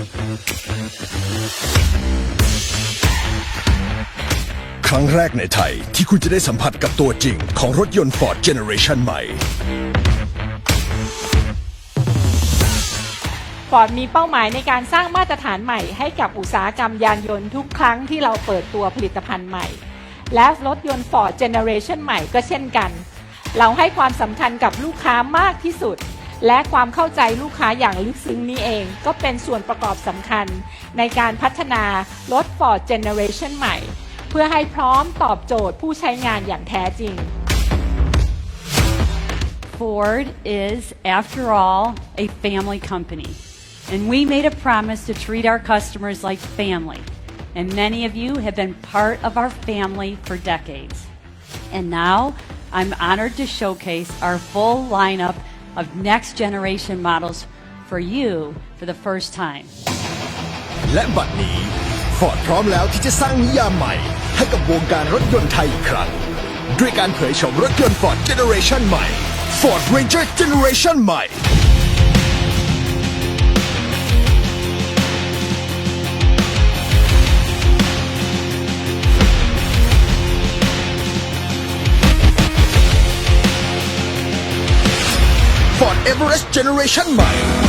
ครั้งแรกในไทยที่คุณจะได้สัมผัสกับตัวจริงของรถยนต์ Ford Generation ใหม่ ฟอร์ดมีเป้าหมายในการสร้างมาตรฐานใหม่ให้กับอุตสาหกรรมยานยนต์ทุกครั้งที่เราเปิดตัวผลิตภัณฑ์ใหม่ และรถยนต์ Ford Generation ใหม่ก็เช่นกัน เราให้ความสำคัญกับลูกค้ามากที่สุด และความเข้าใจลูกค้าอย่างลึกซึ้งนี้เองก็เป็นส่วนประกอบสำคัญ ในการพัฒนารถ Ford Generation ใหม่ เพื่อให้พร้อมตอบโจทย์ผู้ใช้งานอย่างแท้จริง Ford is, after all, a family company. And we made a promise to treat our customers like family. And many of you have been part of our family for decades. And now I'm honored to showcase our full lineup of next generation models for you for the first time. และบัดนี้ Ford พร้อมแล้วที่จะสร้างนิยามใหม่ ให้กับวงการรถยนต์ไทยอีกครั้ง ด้วยการเผยโฉมรถยนต์ Ford Generation ใหม่ Ford Ranger Generation ใหม่ Everest Generation ใ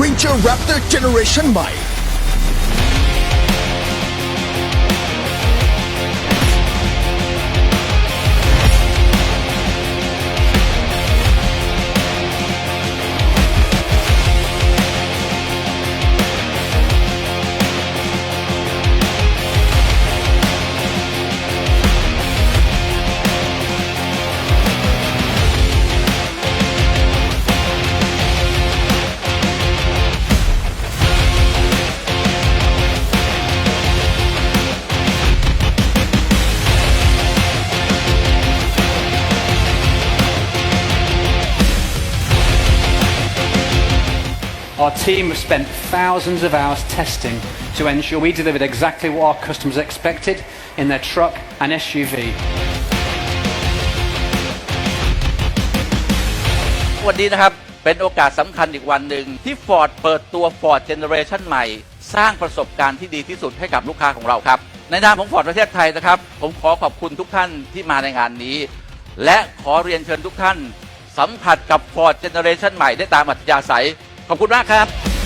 Ranger Raptor Generation ใ Our team have spent thousands of hours testing to ensure we delivered exactly what our customers expected in their truck and SUV. วันนี้นะครับ เป็นโอกาสสำคัญอีกวันหนึ่งที่ Ford เปิดตัว Ford Generation ใหม่ สร้างประสบการณ์ที่ดีที่สุดให้กับลูกค้าของเราครับ ในนามของ Ford ประเทศไทยนะครับ ผมขอขอบคุณทุกท่านที่มาในงานนี้ และขอเรียนเชิญทุกท่าน สัมผัสกับ Ford Generation ใหม่ได้ตามอัธยาศัย ขอบคุณมากครับ